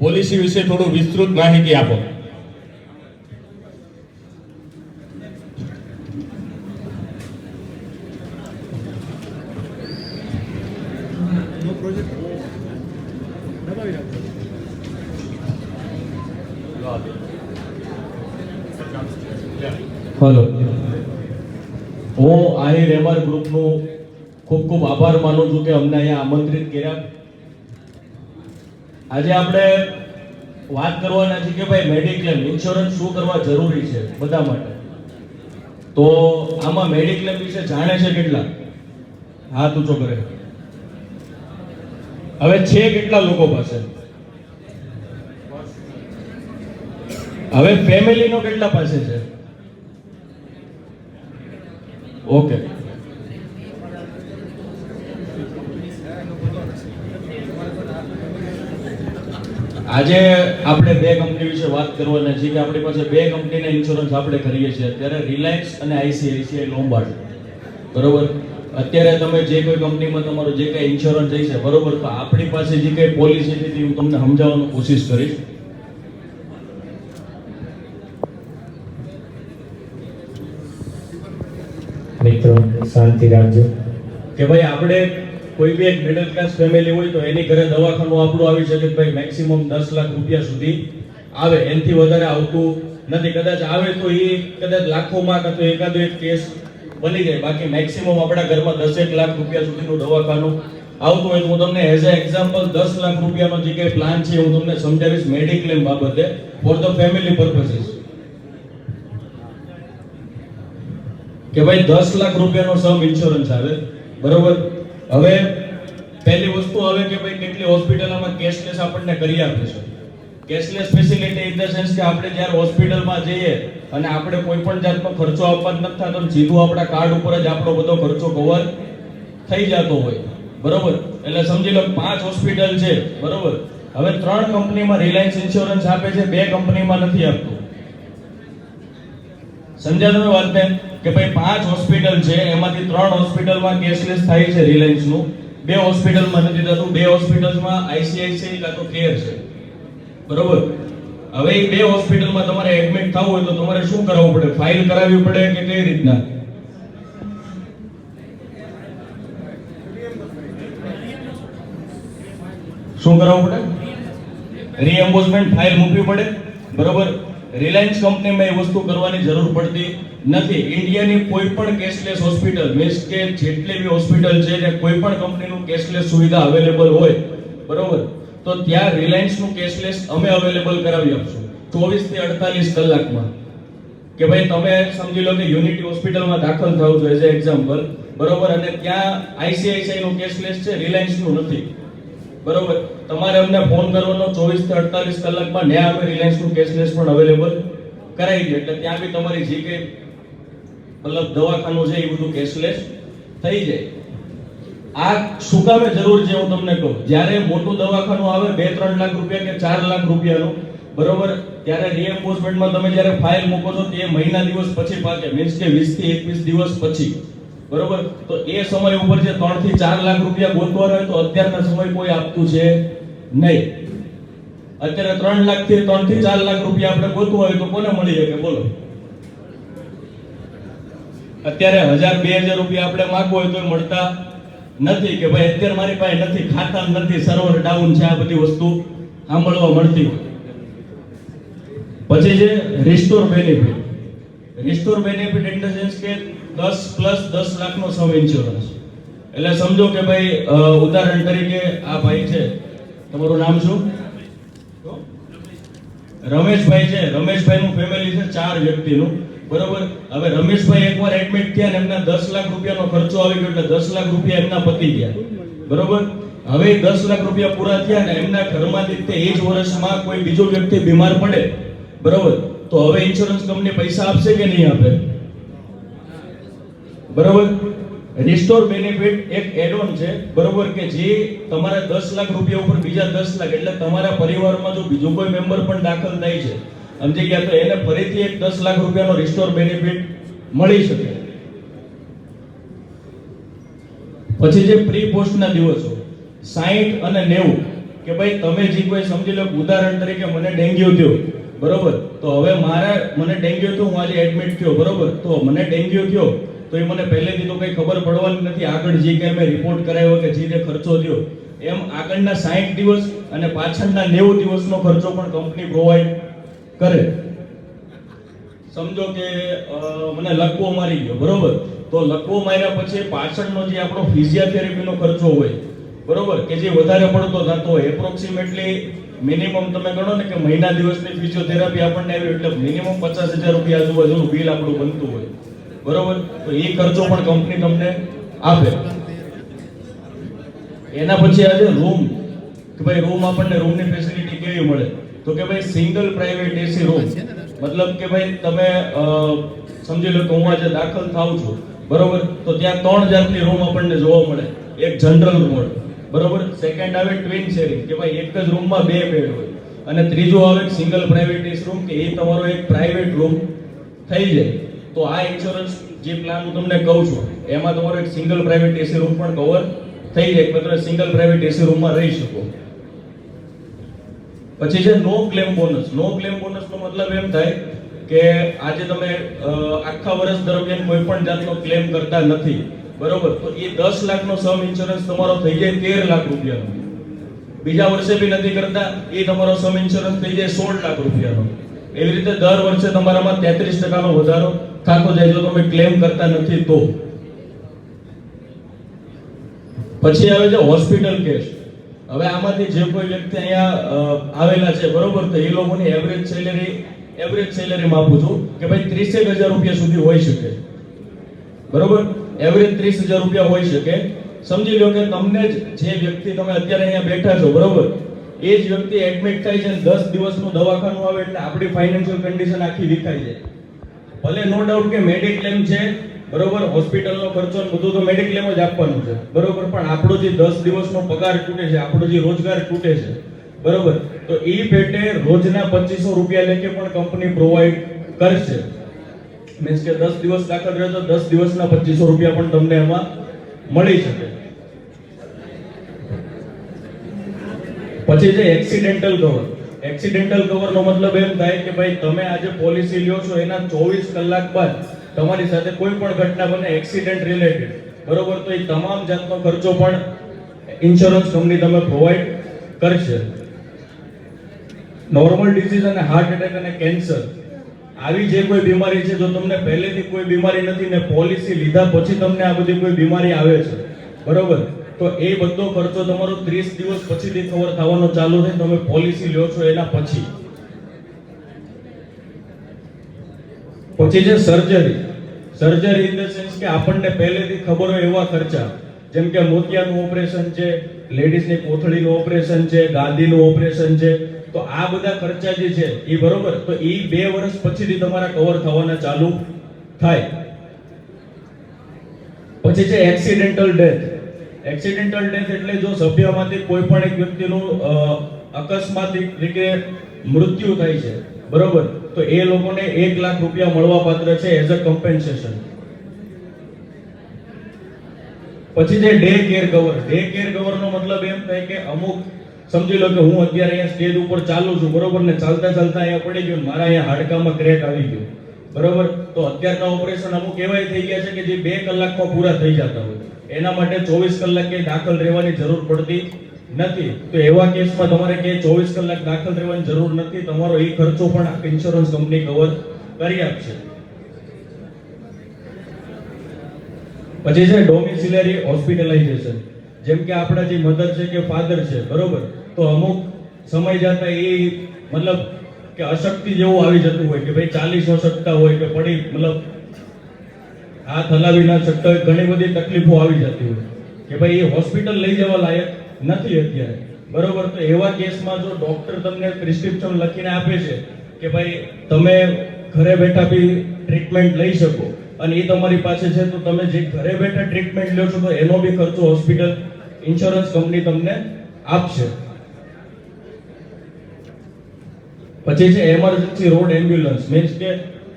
Policy વિશે થોડું વિસ્તૃત માહિતી આપો. હલો. હું આહિર રેમર ગ્રુપનું ખૂબ ખૂબ આભાર માનું છું કે અમને અહીંયા આમંત્રિત કર્યા. આજે આપણે વાત કરવાના છે કે ભાઈ મેડિક્લેમ ઇન્સ્યોરન્સ શું કરવા જરૂરી છે બધા માટે. તો આમાં મેડિક્લેમ વિશે જાણે છે કેટલા? હાથ ઊંચો કરે. હવે છે કેટલા લોકો પાસે? હવે ફેમિલીનો કેટલા પાસે છે? ઓકે. આજે આપણે બે કંપની વિશે વાત કરવાના છીએ કે આપણી પાસે બે કંપનીના ઇન્સ્યોરન્સ આપણે કરીએ છીએ. અત્યારે રિલાયન્સ અને આઈસીઆઈસીઆઈ લોમ્બાર્ડ બરોબર? અત્યારે તમે જે કોઈ કંપનીમાં તમારો જે કંઈ ઇન્સ્યોરન્સ થઈ છે બરોબર? તો આપણી પાસે જે કંઈ પોલિસી છે તે હું તમને સમજાવવાનો કોશિશ કરીશ. મિત્રો શાંતિ રાખજો. કે ભાઈ આપણે કોઈ બી એક મિડલ ક્લાસ ફેમિલી હોય તો એની ઘરે દવાખાનું આપણું આવી શકે ભાઈ મેક્સિમમ દસ લાખ રૂપિયા સુધી આવે. એનાથી વધારે આવતું નથી. કદાચ આવે તો એ કદાચ લાખોમાં કાં તો એકાદો એક કેસ બની જાય. બાકી મેક્સિમમ આપણા ઘરમાં દસેક લાખ રૂપિયા સુધીનું દવાખાનું આવતું હોય હું તમને એઝ અ એક્ઝામ્પલ દસ લાખ રૂપિયાનો જે કંઈ પ્લાન છે, હું તમને સમજાવીશ મેડિક્લેમ બાબતે ફોર ધ ફેમિલી પર્પસીસ કે ભાઈ દસ લાખ રૂપિયાનો સમ ઇન્સ્યોરન્સ આવે. બરોબર? હવે પહેલી વસ્તુ હવે કે ભાઈ કેટલી હોસ્પિટલોમાં કેશલેસ આપણને કરી આપે છે. Cashless facility in the sense કે આપણે જ્યારે હોસ્પિટલમાં જઈએ અને આપણે કોઈ પણ જાતનો ખર્ચો આપવા જ નથી થતો સીધું આપણા કાર્ડ ઉપર જ આપણો બધો ખર્ચો કવર થઈ જતો હોય. બરોબર? એટલે સમજી લો પાંચ હોસ્પિટલ છે. બરોબર? હવે ત્રણ કંપનીમાં રિલાયન્સ ઇન્સ્યોરન્સ આપે છે, બે કંપનીમાં નથી આપતું. સમજ્યા તમે વાતને કે ભાઈ પાંચ હોસ્પિટલ છે, એમાંથી ત્રણ હોસ્પિટલમાં કેશલેસ થાય છે રિલાયન્સનું બે હોસ્પિટલમાં નથી થતું, બે હોસ્પિટલમાં આઈસીઆઈસીઆઈ કાં તો કેર છે. બરોબર? હવે એ બે હોસ્પિટલમાં તમારે એડમિટ થવું હોય તો તમારે શું કરાવવું પડે? ફાઇલ કરાવવી પડે કે કઈ રીતના? શું કરાવવું પડે? રીએમ્બોર્સમેન્ટ ફાઇલ મૂકવી પડે. બરોબર? રિલાયન્સ કંપનીમાં એ વસ્તુ કરવાની જરૂર પડતી નથી. ઇન્ડિયાની કોઈ પણ કેશલેસ હોસ્પિટલ, મીન્સ કે જેટલી બી હોસ્પિટલ છે ને કોઈ પણ કંપનીનું કેશલેસ સુવિધા અવેલેબલ હોય, બરોબર? તો ત્યાં રિલાયન્સનું કેશલેસ અમે અવેલેબલ કરાવી આપશું. ચોવીસથી અડતાલીસ કલાકમાં. કે ભાઈ તમે સમજી લો કે યુનિટી હોસ્પિટલમાં દાખલ થાવ છો એઝ એક્ઝામ્પલ, બરોબર? અને ત્યાં આઈસીઆઈસીઆઈ નું કેશલેસ છે રિલાયન્સનું નથી. બરોબર? તમારે અમને ફોન કરવાનો ચોવીસથી અડતાલીસ કલાકમાં ને અમે રિલાયન્સનું કેશલેસ પણ અવેલેબલ કરાવી દે એટલે ત્યાં બી તમારી જે કે મતલબ દવાખાનું છે એ બધું કેશલેસ થઈ જાય. આ શું કામે જરૂર છે હું તમને કહું? જ્યારે મોટું દવાખાનું આવે બે, ત્રણ લાખ રૂપિયા કે ચાર લાખ રૂપિયાનું, બરોબર? ત્યારે રીએમ્બર્સમેન્ટમાં તમે જ્યારે ફાઇલ મૂકો છો, તે મહિના દિવસ પછી પાકે. મીન્સ કે વીસથી 21 દિવસ પછી. બરોબર? તો એ સમય ઉપર જે ત્રણથી ચાર લાખ રૂપિયા ગોતવા હોય તો અત્યારના સમય કોઈ આપતું છે? નહીં. અત્યારે ત્રણ લાખથી ત્રણથી ચાર લાખ રૂપિયા આપણે ગોતવા હોય તો કોને મળી શકે? બોલો. અત્યારે હજાર બે હજાર રૂપિયા આપણે માગવો હોય તો મળતા નથી કે ભાઈ અત્યારે મારી પાસે નથી, ખાતા નથી સર્વર ડાઉન છે આ બધી વસ્તુ સાંભળવા મળતી હોય. પછી છે રિસ્ટોર બેનિફિટ રિસ્ટોર બેનિફિટ એટલે સેન્સ કે 10 પ્લસ દસ લાખનો સમ ઇન્સ્યોરન્સ એટલે સમજો કે ભાઈ ઉદાહરણ તરીકે આ ભાઈ છે તમારું નામ શું? રમેશભાઈ છે. રમેશભાઈ નું ફેમિલી છે, ચાર વ્યક્તિનું. બરોબર? હવે રમેશભાઈ એકવાર એડમિટ થયા ને એમના દસ લાખ રૂપિયાનો ખર્ચો આવી ગયો એટલે દસ લાખ રૂપિયા એમના પતી ગયા. બરોબર? હવે દસ લાખ રૂપિયા પૂરા થયા ને એમના ઘરમાંથી તે એ જ વર્ષમાં કોઈ બીજો વ્યક્તિ બીમાર પડે. બરોબર? તો હવે ઇન્સ્યોરન્સ કંપની પૈસા આપશે કે નહીં આપે? બરોબર? રિસ્ટોર બેનિફિટ એક એડ ઓન છે. બરોબર કે જે તમારા દસ લાખ રૂપિયા ઉપર બીજા દસ લાખ, એટલે તમારા પરિવારમાં જો બીજો કોઈ મેમ્બર પણ દાખલ થાય છે સમજી ગયા તો એને ફરીથી એક દસ લાખ રૂપિયાનો રિસ્ટોર બેનિફિટ મળી શકે. પછી જે પ્રી પોસ્ટના દિવસો 60 અને 90 કે ભાઈ તમે જે કોઈ સમજી લો ઉદાહરણ તરીકે મને ડેન્ગ્યુ થયો, બરોબર? તો હવે મારા, મને ડેન્ગ્યુ થયો, હું આજે એડમિટ થયો, બરોબર? તો મને ડેન્ગ્યુ થયો તો એ મને પહેલેથી તો કંઈ ખબર પડવાની નથી આગળ જે કંઈ મેં રિપોર્ટ કરાવ્યો કે જે તે ખર્ચો થયો. એમ આગળના સાઠ દિવસ અને પાછળના નેવું દિવસનો ખર્ચો પણ કંપની પ્રોવાઈડ કરે. સમજો કે મને લકવો મારી ગયો, બરોબર? તો લકવો માર્યા પછી પાછળનો જે આપણો ફિઝિયોથેરાપીનો ખર્ચો હોય, બરોબર? કે જે વધારે પડતો થતો હોય એપ્રોક્સિમેટલી મિનિમમ તમે ગણો ને કે મહિના દિવસની ફિઝિયોથેરાપી આપણને આવી એટલે મિનિમમ પચાસ હજાર રૂપિયા આજુબાજુનું બિલ આપણું બનતું હોય. બરોબર? તો એ ખર્ચો પણ કંપની તમને આપે. એના પછી આજે રૂમ કે ભાઈ રૂમ આપણને રૂમની ફેસિલિટી કેવી મળે? તો કે ભાઈ સિંગલ પ્રાઇવેટ એસી રૂમ મતલબ કે ભાઈ તમે સમજી લો કે હું આજે દાખલ થાઉં છું. બરોબર? તો ત્યાં ત્રણ જાતની રૂમ આપણને જોવા મળે. એક જનરલ રૂમ બરોબર? સેકન્ડ આવે ટ્વિન શેરિંગ કે ભાઈ એક જ રૂમમાં બે બેડ હોય. અને ત્રીજો આવે સિંગલ પ્રાઇવેટ એસી રૂમ કે એ તમારો એક પ્રાઇવેટ રૂમ થઈ જાય. તો આ ઇન્સ્યોરન્સ જે પ્લાન હું તમને કહું છું, એમાં તમારો એક સિંગલ પ્રાઇવેટ એસી રૂમ પણ કવર થઈ જાય મતલબ સિંગલ પ્રાઇવેટ એસી રૂમમાં રહી શકો. પછી છે no claim bonus no claim bonus નો મતલબ એમ થાય કે આજે તમે આખા વર્ષ દરમિયાન કોઈ પણ જાતનો ક્લેમ કરતા નથી. બરોબર? તો એ દસ લાખનો સમ ઇન્સ્યોરન્સ તમારો થઈ જાય તેર લાખ રૂપિયાનો. બીજા વર્ષે બી નથી કરતા, એ તમારો સમ ઇન્સ્યોરન્સ થઈ જાય સોળ લાખ રૂપિયાનો. એવી રીતે દર વર્ષે તમારામાં તેત્રીસ ટકાનો વધારો થતો જાય જો તમે ક્લેમ કરતા નથી તો. પછી આવે છે હોસ્પિટલ કેસ હવે આમાંથી જે કોઈ વ્યક્તિ અહીંયા આવેલા છે, બરોબર? તો એ લોકોની એવરેજ સેલેરી એવરેજ સેલેરી માપું છું કે ભાઈ ત્રીસેક હજાર રૂપિયા સુધી હોઈ શકે. બરોબર? એવરેજ ત્રીસ હજાર રૂપિયા હોઈ શકે. સમજી લો કે તમને જ જે વ્યક્તિ તમે અત્યારે અહીંયા બેઠા છો, બરોબર? એ જ વ્યક્તિ એડમિટ થાય છે દસ દિવસનું દવાખાનું આવે એટલે આપણી ફાઇનાન્શિયલ કન્ડિશન આખી વિખાઈ જાય. ભલે નો ડાઉટ કે મેડિક્લેમ છે, બરોબર હોસ્પિટલનો ખર્ચો બધું તો મેડિક્લેમ જ આપવાનું છે. બરોબર, પણ આપણો જે દસ દિવસનો પગાર તૂટે છે, આપણો જે રોજગાર તૂટે છે, બરોબર, તો એ પેટે રોજના પચીસો રૂપિયા લેકે પણ કંપની પ્રોવાઈડ કરશે. મીન્સ કે દસ દિવસ દાખલ રહે તો દસ દિવસના પચીસો રૂપિયા પણ તમને એમાં મળી શકે. પછી છે એક્સિડેન્ટલ કવર એક્સિડેન્ટલ કવર નો મતલબ એમ થાય કે ભાઈ તમે આજે પોલિસી લ્યો છો, એના ચોવીસ કલાક બાદ તમારી સાથે કોઈ પણ ઘટના બને એક્સિડન્ટ રિલેટેડ બરોબર? તો એ તમામ જાતનો ખર્ચો પણ ઇન્સ્યોરન્સ કંપની તમે પ્રોવાઈડ કરશે. નોર્મલ ડિસીઝ અને હાર્ટ એટેક અને કેન્સર આવી જે કોઈ બીમારી છે, જો તમને પહેલેથી કોઈ બીમારી નથી ને પોલિસી લીધા પછી તમને આ બધી કોઈ બીમારી આવે છે. બરોબર? તો એ બધો ખર્ચો તમારો 30 દિવસ પછીથી ખબર થવાનો ચાલુ થાય તમે પોલિસી લ્યો છો એના પછી. પછી છે surgery surgery in the sense કે આપણને પહેલેથી ખબર હોય એવા ખર્ચા. જેમ કે મોતિયાનું ઓપરેશન છે લેડીઝની કોથળીનું ઓપરેશન છે, ગાંધીનું ઓપરેશન છે. તો આ બધા ખર્ચા જે છે, એ બરોબર? તો એ બે વર્ષ પછીથી તમારા કવર થવાના ચાલુ થાય. પછી છે એક્સિડેન્ટલ ડેથ એક્સિડેન્ટલ ડેથ એટલે જો સભ્યમાંથી કોઈ પણ એક વ્યક્તિનું અકસ્માતિક રીતે મૃત્યુ થાય છે, બરોબર? તો એ લોકોને એક લાખ રૂપિયા મળવા પાત્ર છે એઝ અ કમ્પેન્સેશન પછી છે day care cover day care cover નો મતલબ એમ થાય કે અમુક, સમજી લો કે હું અત્યારે અહીંયા સ્ટેજ ઉપર ચાલુ છું, બરોબર? ને ચાલતા ચાલતા અહીંયા પડી ગયો મારા અહીંયા હાડકામાં ક્રેક આવી ગયો. બરોબર? તો અત્યારના ઓપરેશન અમુક એવાય થઈ ગયા છે કે જે બે કલાકમાં પૂરા થઈ જતા હોય. એના માટે ચોવીસ કલાકે દાખલ રહેવાની જરૂર પડતી નથી. તો એવા કેસમાં તમારે કે ચોવીસ કલાક દાખલ રહેવાની જરૂર નથી. તમારો એ ખર્ચો પણ ઇન્સ્યોરન્સ કંપની કવર કરી આપશે. પછી છે ડોમિસિલરી હોસ્પિટલાઇઝેશન જેમ કે આપણા જે મધર છે કે ફાધર છે, બરોબર? તો અમુક સમય જતા એ, મતલબ કે અશક્તિ જેવું આવી જતું હોય કે ભાઈ ચાલી ન શકતા હોય કે પડી, મતલબ હાથ હલાવી ના શકતા હોય, ઘણી બધી તકલીફો આવી જતી હોય. કે ભાઈ એ હોસ્પિટલ લઈ જવા લાયક નથી અત્યારે. બરોબર, તો એવા કેસમાં જો ડોક્ટર તમને પ્રિસ્ક્રિપ્શન લખીને આપે છે કે ભાઈ તમે ઘરે બેઠા બી ટ્રીટમેન્ટ લઈ શકો અને એ તમારી પાસે છે, તો તમે જે ઘરે બેઠા ટ્રીટમેન્ટ લો છો, તો એનો બી ખર્ચો હોસ્પિટલ ઇન્સ્યોરન્સ કંપની તમને આપશે. પછી છે એમરજન્સી રોડ એમ્બ્યુલન્સ મીન્સ કે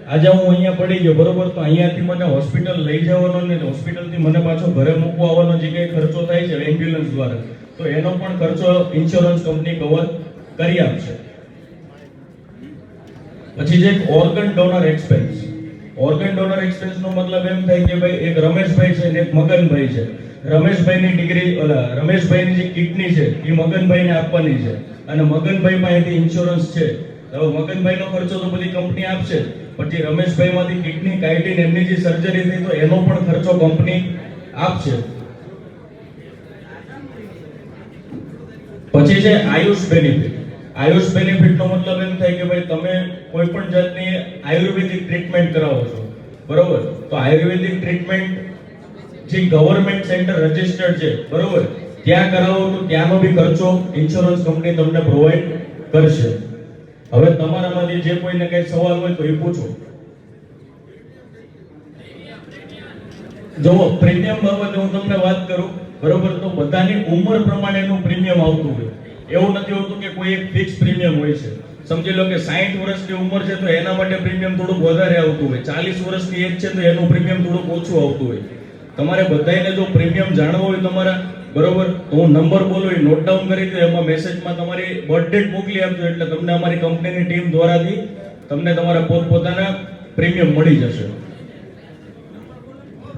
આજે હું અહીંયા પડી ગયો, બરોબર? તો અહીંયાથી મને હોસ્પિટલ લઈ જવાનો ને હોસ્પિટલથી મને પાછો ઘરે મૂકવા આવવાનો જે કંઈ ખર્ચો થાય છે એમ્બ્યુલન્સ દ્વારા. તો એનો પણ ખર્ચો ઇન્સ્યોરન્સ કંપની કવર કરી આપશે. પછી એક organ donor expense organ donor expense નો મતલબ એમ થાય કે ભાઈ, એક રમેશભાઈ છે ને એક મગનભાઈ છે. રમેશભાઈની ડિગ્રી ઓલા, રમેશભાઈની જે કિડની છે, એ મગનભાઈને આપવાની છે. અને મગનભાઈ પાસેથી ઇન્સ્યોરન્સ છે. હવે મગનભાઈનો ખર્ચો તો બધી કંપની આપશે જ. પછી રમેશભાઈમાંથી કિડની કાઢીને એમની જે સર્જરી થઈ તો એનો પણ ખર્ચો કંપની આપશે. પછી છે આયુષ બેનિફિટ આયુષ બેનિફિટ નો મતલબ એમ થાય કે ભાઈ તમે કોઈ પણ જાતની આયુર્વેદિક ટ્રીટમેન્ટ કરાવો છો. બરોબર? તો આયુર્વેદિક ટ્રીટમેન્ટ જે ગવર્મેન્ટ સેન્ટર રજિસ્ટર્ડ છે, બરોબર? ત્યાં કરાવો તો ત્યાંનો બી ખર્ચો ઇન્સ્યોરન્સ કંપની તમને પ્રોવાઈડ કરશે. હવે તમારામાંથી જે કોઈને કઈ સવાલ હોય તો એ પૂછો. જુઓ, પ્રીમિયમ બાબતે હું તમને વાત કરું, બરોબર? તો બધાની ઉંમર પ્રમાણેનું પ્રીમિયમ આવતું હોય. એવું નથી હોતું કે કોઈ એક ફિક્સ પ્રીમિયમ હોય છે. સમજી લો કે 60 વર્ષની ઉંમર છે તો એના માટે પ્રીમિયમ થોડુંક વધારે આવતું હોય. 40 વર્ષની એજ છે તો એનું પ્રીમિયમ થોડુંક ઓછું આવતું હોય. તમારે બધાયને જો પ્રીમિયમ જાણવો હોય તમારા બરોબર? તો હું નંબર બોલું, એ નોટ ડાઉન કરી દો એમાં મેસેજમાં તમારી બર્થ ડેટ મોકલી આપજો, એટલે તમને અમારી કંપનીની ટીમ દ્વારાથી તમને તમારા પોતપોતાના પ્રીમિયમ મળી જશે.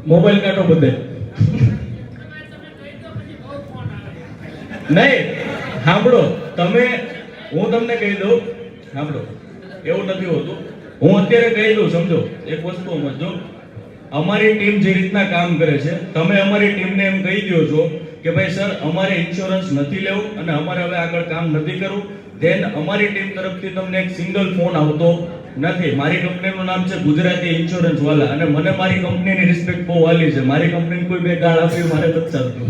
મોબાઈલ કાઢો બધે. નહીં, સાંભળો, તમે, હું તમને કહી દઉં, સાંભળો, એવું નથી હોતું. હું અત્યારે કહી દઉં, સમજો, એક વસ્તુ સમજો. અમારી ટીમ જે રીતના કામ કરે છે, તમે અમારી ટીમને એમ કહી દો છો કે ભાઈ, સર, અમારે ઇન્સ્યોરન્સ નથી લેવું અને અમારે હવે આગળ કામ નથી કરવું. ધેન અમારી ટીમ તરફથી તમને એક સિંગલ ફોન આવતો નથી. મારી કંપનીનું નામ છે ગુજરાતી ઇન્સ્યોરન્સ વાલા અને મને મારી કંપનીની રિસ્પેક્ટ બહુ વાલી છે. મારી કંપનીને કોઈ બે ગાળ આપી મારે નથી ચાલતું.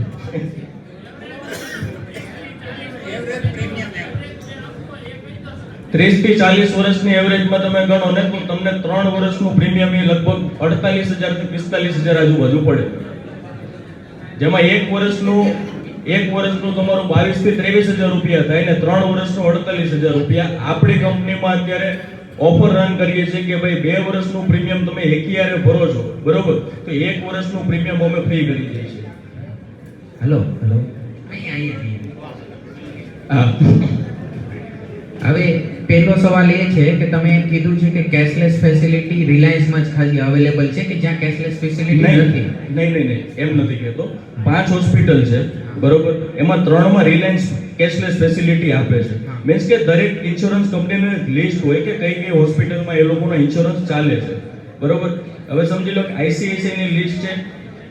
ત્રીસથી ચાલીસ વર્ષની એવરેજમાં તમે ગણો ને તો તમને ત્રણ વર્ષનું પ્રીમિયમ એ લગભગ અડતાલીસ હજારથી પિસ્તાલીસ હજાર આજુબાજુ પડે. જેમાં એક વર્ષનું એક વર્ષનું તમારું બાવીસથી ત્રેવીસ હજાર રૂપિયા થાય ને ત્રણ વર્ષનું અડતાલીસ હજાર રૂપિયા. આપણી કંપનીમાં અત્યારે ઓફર રન કરીએ છીએ કે ભાઈ બે વર્ષનું પ્રીમિયમ તમે એકીયારે ભરો છો. બરોબર? તો એક વર્ષનું પ્રીમિયમ અમે ફ્રી કરી દઈએ છીએ. હેલો હેલો હવે પહેલો સવાલ એ છે કે તમે એમ કીધું છે કે કેશલેસ ફેસિલિટી રિલાયન્સમાં જ ખાલી અવેલેબલ છે કે જ્યાં કેશલેસ ફેસિલિટી નથી? નહીં નહીં નહીં એમ નથી કહેતો. પાંચ હોસ્પિટલ છે બરોબર? એમાં ત્રણમાં રિલાયન્સ કેશલેસ ફેસિલિટી આપે છે. મીન્સ કે દરેક ઇન્સ્યોરન્સ કંપનીને લિસ્ટ હોય કે કઈ કઈ હોસ્પિટલમાં એ લોકોનો ઇન્સ્યોરન્સ ચાલે છે. બરોબર? હવે સમજી લો કે ICICI ની લિસ્ટ છે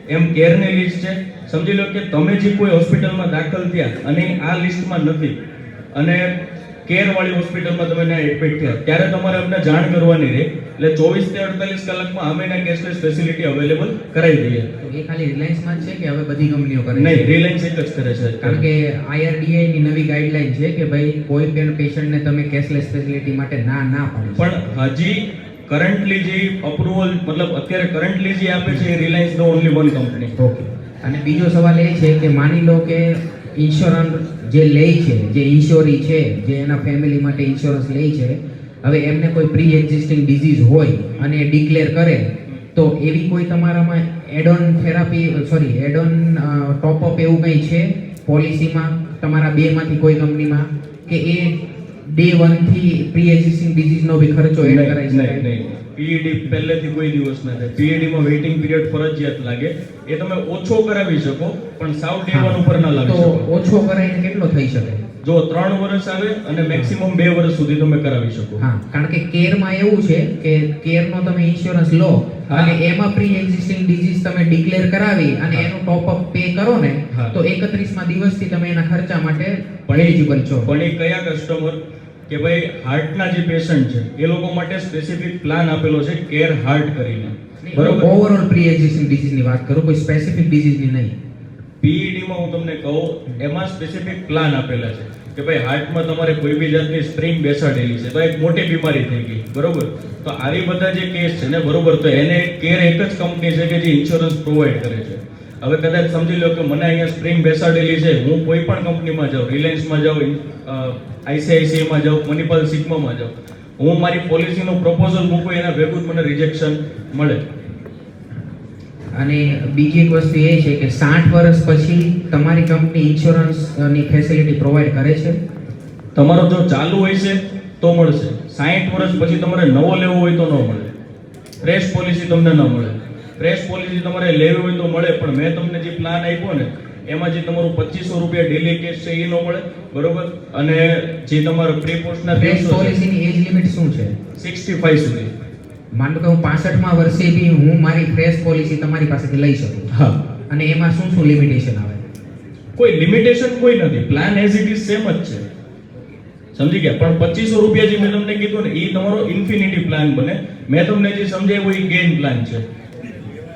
એમ કેરની લિસ્ટ છે. સમજી લો કે તમે જે કોઈ હોસ્પિટલમાં દાખલ થયા અને આ લિસ્ટમાં નથી. અને કેર વાળી હોસ્પિટલમાં તમે એડમિટ થયા. ત્યારે તમારે અમને જાણ કરવાની રહે. એટલે ચોવીસથી અડતાલીસ કલાકમાં અમે એના કેશલેસ ફેસિલિટી અવેલેબલ કરાવી દઈએ. તો એ ખાલી રિલાયન્સમાં જ છે કે હવે બધી કંપનીઓ કરે નહીં રિલાયન્સ એક જ કરે છે. કારણ કે આઈઆરડીઆઈ ની નવી ગાઈડલાઈન છે કે ભાઈ કોઈ પણ પેશન્ટને તમે કેશલેસ ફેસિલિટી માટે ના ના પાડો પણ હજી કરન્ટલી જે અપ્રુવલ મતલબ અત્યારે કરન્ટલી જે આપે છે એ રિલાયન્સ નો ઓનલી વન કંપની ઓકે અને બીજો સવાલ એ છે કે માની લો કે ઇન્સ્યોરન્સ જે લે છે જે ઇન્સ્યોરી છે જે એના ફેમિલી માટે ઇન્સ્યોરન્સ લે છે હવે એમને કોઈ પ્રી એક્ઝિસ્ટિંગ ડિઝીઝ હોય અને એ ડિક્લેર કરે તો એવી કોઈ તમારામાં add on therapy sorry add on top up એવું કંઈ છે પોલિસીમાં તમારા બેમાંથી કોઈ કંપનીમાં કે એ ડે વનથી પ્રી એક્ઝિસ્ટિંગ ડિઝીઝનો બી ખર્ચો એડ કરાય નહીં. પીઈડી પહેલેથી કોઈ દિવસ ના થાય. પીઈડી વેઇટિંગ પીરિયડ ફરજિયાત લાગે. એ તમે ઓછો કરાવી શકો પણ સાવ ડે વન ઉપર ના લાવી શકો. ઓછો કરાવીને કેટલો થઈ શકે? જો ત્રણ વર્ષ આવે અને મેક્સિમમ બે વર્ષ સુધી તમે કરાવી શકો. હા કારણ કે કેરમાં એવું છે કે કેરનો તમે ઇન્સ્યોરન્સ લો અને એમાં પ્રી એક્ઝિસ્ટિંગ ડિઝીઝ તમે ડિક્લેર કરાવી અને એનો ટોપ અપ પે કરો ને તો 31 માં દિવસથી તમે એના ખર્ચા માટે એલિજિબલ છો. પણ એ કયા કસ્ટમર કે ભાઈ હાર્ટના જે પેશન્ટ છે એ લોકો માટે સ્પેસિફિક પ્લાન આપેલો છે કેર હાર્ટ કરીને. બરોબર? ઓવરઓલ પ્રી એક્ઝિસ્ટિંગ ડિઝીઝની વાત કરું કોઈ સ્પેસિફિક ડિઝીઝની નહીં. પીઈડીમાં હું તમને કહું એમાં સ્પેસિફિક પ્લાન આપેલા છે કે ભાઈ હાર્ટમાં તમારે કોઈ બી જાતની સ્પ્રિંગ બેસાડેલી છે તો એક મોટી બીમારી થઈ ગઈ બરોબર? તો આવી બધા જે કેસ છે ને બરોબર તો એને કેર એક જ કંપની છે કે જે ઇન્સ્યોરન્સ પ્રોવાઈડ કરે છે. હવે કદાચ સમજી લો કે મને અહીંયા સ્પ્રિંગ બેસાડેલી છે. હું કોઈ પણ કંપનીમાં જાઉં રિલાયન્સમાં જાઉં આઈસીઆઈસીઆઈમાં જાઉં મણિપાલ સિગ્મામાં જાઉં. હું મારી પોલિસીનું પ્રપોઝલ મૂકું એના ભેગું મને રિજેક્શન મળે. અને બીજી એક વસ્તુ એ છે કે સાઠ વર્ષ પછી તમારી કંપની ઇન્સ્યોરન્સની ફેસિલિટી પ્રોવાઈડ કરે છે? તમારો જો ચાલુ હોય છે તો મળશે. સાઠ વર્ષ પછી તમારે નવો લેવો હોય તો ન મળે. ફ્રેશ પોલિસી તમને ન મળે. ફ્રેશ પોલિસી તમારે લેવી હોય તો મળે પણ મેં તમને જે પ્લાન આપ્યો ને એમાં જે તમારું પચીસો રૂપિયા ડેલી કેશ છે એ ન મળે બરોબર? અને જે તમારો પ્રી પોસ્ટના ફ્રેશ છે પોલિસીની એજ લિમિટ શું છે? સિક્સટી ફાઈવ સુધી. માનો કે હું પાસઠમાં વર્ષે બી હું મારી ફ્રેશ પોલિસી તમારી પાસેથી લઈ શકું. હા. અને એમાં શું શું લિમિટેશન આવે? કોઈ લિમિટેશન કોઈ નથી. Plan as it is same જ છે. સમજી ગયા? પણ પચીસો રૂપિયા જે મેં તમને કીધું ને એ તમારો ઇન્ફિનિટી પ્લાન બને. મેં તમને જે સમજાવ્યું એ ગેઇન પ્લાન છે.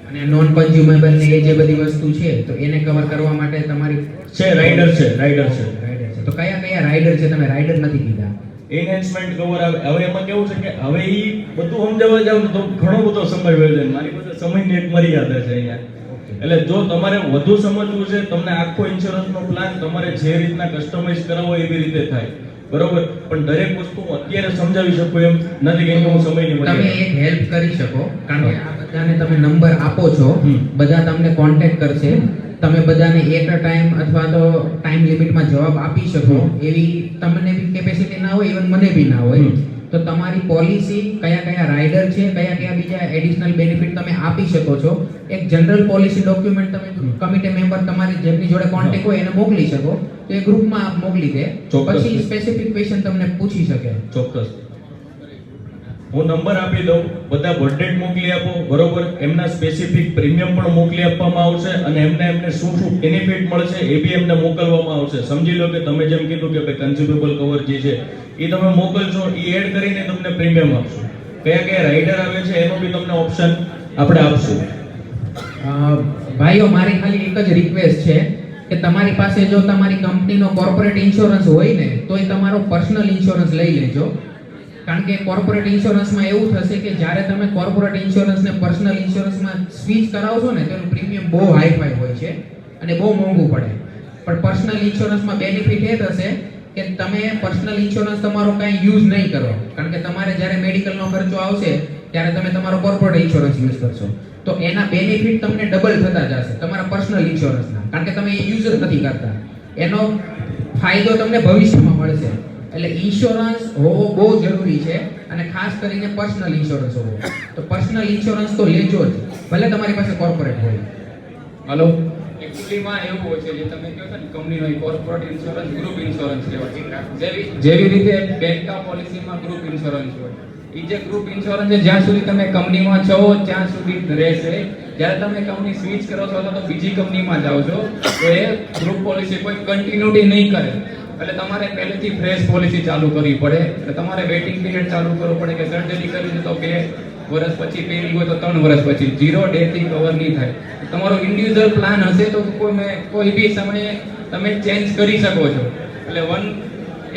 અને નોન કન્ઝ્યુમેબલ ને એ જે બધી વસ્તુ છે તો એને કવર કરવા માટે તમારી છે રાઇડર છે રાઇડર છે. રાઇડર છે. તો કયા કયા રાઇડર છે તમે રાઇડર નથી કીધા? એનહેન્સમેન્ટ કવર આવે. હવે એમાં કેવું છે કે હવે એ બધું સમજાવવા જાવ ને તો ઘણો બધો સમય વહી જાય. મારી પાસે સમયની એક મર્યાદા છે અહીંયા. એટલે જો તમારે વધુ સમજવું છે તમને આખો ઇન્સ્યોરન્સનો પ્લાન તમારે જે રીતના કસ્ટમાઇઝ કરાવો એવી રીતે થાય. બરોબર? પણ દરેક વસ્તુ અત્યારે સમજાવી શકું એમ નથી કે હું સમયની તમે એક હેલ્પ કરી શકો. કારણ કે બધાને તમે નંબર આપો છો. બધા તમને કોન્ટેક્ટ કરશે. તમે બધાને એક ટાઈમ અથવા તો ટાઈમ લિમિટમાં જવાબ આપી શકો. એવી તમને બી કેપેસિટી ના હોય ઇવન મને બી ના હોય. તો તમારી પોલિસી કયા કયા રાઇડર છે કયા કયા બીજા એડિશનલ બેનિફિટ તમે આપી શકો છો. એક જનરલ પોલિસી ડોક્યુમેન્ટ તમે કમિટી મેમ્બર તમારી જેમની જોડે કોન્ટેક્ટ હોય એને મોકલી શકો. તો એ ગ્રુપમાં આપ મોકલી દે. પછી સ્પેસિફિક ક્વેશ્ચન તમને પૂછી શકે. ચોક્કસ. હું નંબર આપી દઉં, બધા બર્થડેટ મોકલી આપો, બરોબર? એમના સ્પેસિફિક પ્રીમિયમ પણ મોકલી આપવામાં આવશે અને એમને એમને શું શું બેનિફિટ મળશે એ બી એમને મોકલવામાં આવશે. સમજી લો કે તમે જેમ કીધું કે ભાઈ કન્ઝ્યુમેબલ કવર જે છે, એ તમે મોકલશો, એ એડ કરીને તમને પ્રીમિયમ આપશું. કયા કયા રાઇડર આવે છે, એનો બી તમને ઓપ્શન આપણે આપશું. ભાઈઓ, મારી ખાલી એક જ રિક્વેસ્ટ છે કે તમારી પાસે જો તમારી કંપનીનો કોર્પોરેટ ઇન્સ્યોરન્સ હોય ને તો એ તમારો પર્સનલ ઇન્સ્યોરન્સ લઈ લેજો. કારણ કે કોર્પોરેટ ઇન્સ્યોરન્સમાં એવું થશે કે જ્યારે તમે કોર્પોરેટ ઇન્સ્યોરન્સને પર્સનલ ઇન્સ્યોરન્સમાં સ્વિચ કરાવશો ને, તેનું પ્રીમિયમ બહુ હાઈ ફાઈ હોય છે અને બહુ મોંઘું પડે. પણ પર્સનલ ઇન્સ્યોરન્સમાં બેનિફિટ એ થશે કે તમે પર્સનલ ઇન્સ્યોરન્સ તમારો કાંઈ યુઝ નહીં કરો. કારણ કે તમારે જ્યારે મેડિકલનો ખર્ચો આવશે, ત્યારે તમે તમારો કોર્પોરેટ ઇન્સ્યોરન્સ યુઝ કરશો. તો એના બેનિફિટ તમને ડબલ થતા જશે તમારા પર્સનલ ઇન્સ્યોરન્સના કારણ કે તમે એ યુઝ નથી કરતા. એનો ફાયદો તમને ભવિષ્યમાં મળશે. એટલે ઇન્સ્યોરન્સ હોવો બહુ જરૂરી છે અને ખાસ કરીને પર્સનલ ઇન્સ્યોરન્સ હોવો. તો પર્સનલ ઇન્સ્યોરન્સ તો લેજો જ ભલે તમારી પાસે કોર્પોરેટ હોય. હલો એકચ્યુઅલીમાં એવું હોય છે જે તમે કહો છો ને કંપનીનો કોર્પોરેટ ઇન્સ્યોરન્સ ગ્રુપ ઇન્સ્યોરન્સ કહેવાય. જેવી જેવી રીતે બેંકના પોલિસીમાં ગ્રુપ ઇન્સ્યોરન્સ હોય. એ જે ગ્રુપ ઇન્સ્યોરન્સ છે જ્યાં સુધી તમે કંપનીમાં છો ત્યાં સુધી રહેશે. જ્યારે તમે કંપની સ્વિચ કરો છો અથવા તો બીજી કંપનીમાં જાઓ છો તો એ ગ્રુપ પોલિસી કોઈ કન્ટિન્યુટી નહીં કરે. એટલે તમારે પહેલેથી ફ્રેશ પોલિસી ચાલુ કરવી પડે. એટલે તમારે વેઇટિંગ પીરિયડ ચાલુ કરવો પડે કે સર્જરી કરવી છે તો બે વર્ષ પછી પેલી હોય તો ત્રણ વર્ષ પછી. ઝીરો ડેથી કવર નહીં થાય. તમારો ઇન્ડિવિજ્યુઅલ પ્લાન હશે તો કોઈ મેં, કોઈ બી સમયે તમે ચેન્જ કરી શકો છો. એટલે વન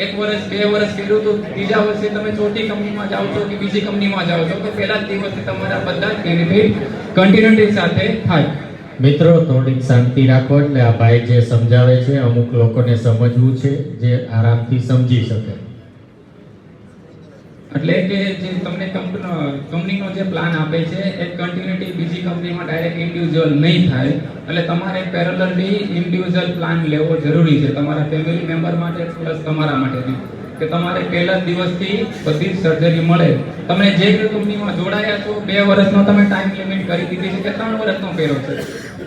એક વર્ષ બે વર્ષ કર્યું તો બીજા વર્ષે તમે ચોથી કંપનીમાં જાઓ છો કે બીજી કંપનીમાં જાઓ છો તો પહેલા જ દિવસે તમારા બધા જ બેનિફિટ કન્ટિન્યુટી સાથે થાય. મિત્રો, થોડીક શાંતિ રાખો એટલે આ ભાઈ જે સમજાવે છે, અમુક લોકોને સમજવું છે, જે આરામથી સમજી શકે. એટલે કે જે તમને કંપનીનો જે પ્લાન આપે છે, એ કન્ટિન્યુટી બીજી કંપનીમાં ડાયરેક્ટ ઇન્ડિવિજ્યુઅલ નહીં થાય. એટલે તમારે પેરેલલી ઇન્ડિવિજ્યુઅલ પ્લાન લેવો જરૂરી છે. તમારા ફેમિલી મેમ્બર માટે પ્લસ તમારા માટે કે તમારે પહેલા દિવસથી બધી સર્જરી મળે. તમે જે કંપનીમાં જોડાયા છો બે વર્ષનો તમે ટાઈમ લિમિટ કરી દીધી છે કે ત્રણ વર્ષનો કર્યો છે.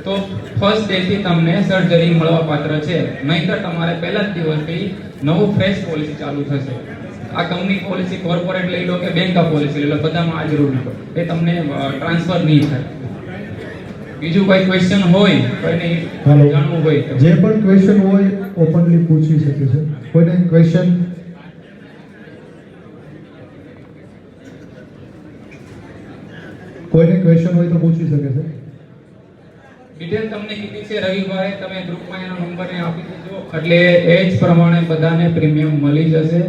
તો ફર્સ્ટ ડેથી તમને સર્જરી મળવા પાત્ર છે. નહીંતર તમારે પહેલા જ દિવસથી નવું ફ્રેશ પોલિસી ચાલુ થશે. આ કંપની પોલિસી કોર્પોરેટ લઈ લો કે બેંક પોલિસી લઈ લો બધામાં આ જરૂર એ તમને ટ્રાન્સફર નહીં થાય. બીજું કોઈ ક્વેશ્ચન હોય કોઈને. જાણવું હોય જે પણ ક્વેશ્ચન હોય ઓપનલી પૂછી શકે છે. કોઈને ક્વેશ્ચન કોઈને ક્વેશ્ચન હોય તો પૂછી શકે છે. ડિટેલ તમને કીધી છે રવિવારે તમે ગ્રુપમાં એનો નંબર આપી દેજો એટલે એ જ પ્રમાણે બધાને પ્રીમિયમ મળી જશે.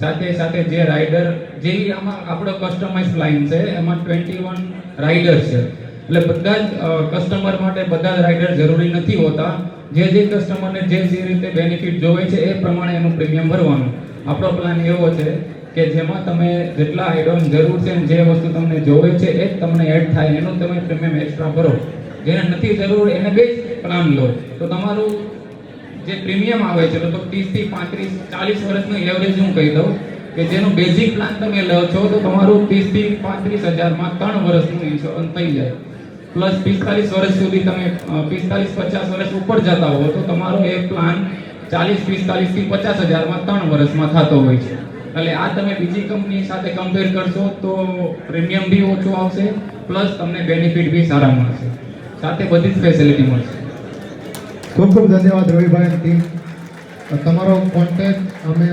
સાથે સાથે જે રાઇડર જે આમાં આપણો કસ્ટમાઇઝ પ્લાન છે, એમાં 21 રાઇડર છે. એટલે બધા જ કસ્ટમર માટે બધા જ રાઇડર જરૂરી નથી હોતા. જે જે કસ્ટમરને જે જે રીતે બેનિફિટ જોવે છે, એ પ્રમાણે એનું પ્રીમિયમ ભરવાનું. આપણો પ્લાન એવો છે કે જેમાં તમે જેટલા એડોન જરૂર છે જે વસ્તુ તમને જોવે છે, એ જ તમને એડ થાય, એનું તમે પ્રીમિયમ એક્સ્ટ્રા ભરો. જેને નથી જરૂર, એને બે જ પ્લાન લો. તો તમારું જે પ્રીમિયમ આવે છે, લગભગ ત્રીસથી પાંત્રીસ, ચાલીસ વર્ષનું એવરેજ હું કહી દઉં, કે જેનું બેઝિક પ્લાન તમે લો છો, તો તમારું ત્રીસથી પાંત્રીસ હજારમાં ત્રણ વર્ષનું ઇન્સ્યોરન્સ થઈ જાય. પ્લસ પિસ્તાલીસ વર્ષ સુધી તમે પિસ્તાલીસ, પચાસ વર્ષ ઉપર જતા હો તો તમારો એ પ્લાન ચાલીસ પિસ્તાલીસથી પચાસ હજારમાં ત્રણ વર્ષમાં થતો હોય છે. એટલે આ તમે બીજી કંપની સાથે કમ્પેર કરશો તો પ્રીમિયમ બી ઓછું આવશે પ્લસ તમને બેનિફિટ બી સારા મળશે. સાથે બધી જ ફેસિલિટી મળશે. ખૂબ ખૂબ ધન્યવાદ રવિભાઈ ટીમ તમારો કોન્ટેક્ટ અમે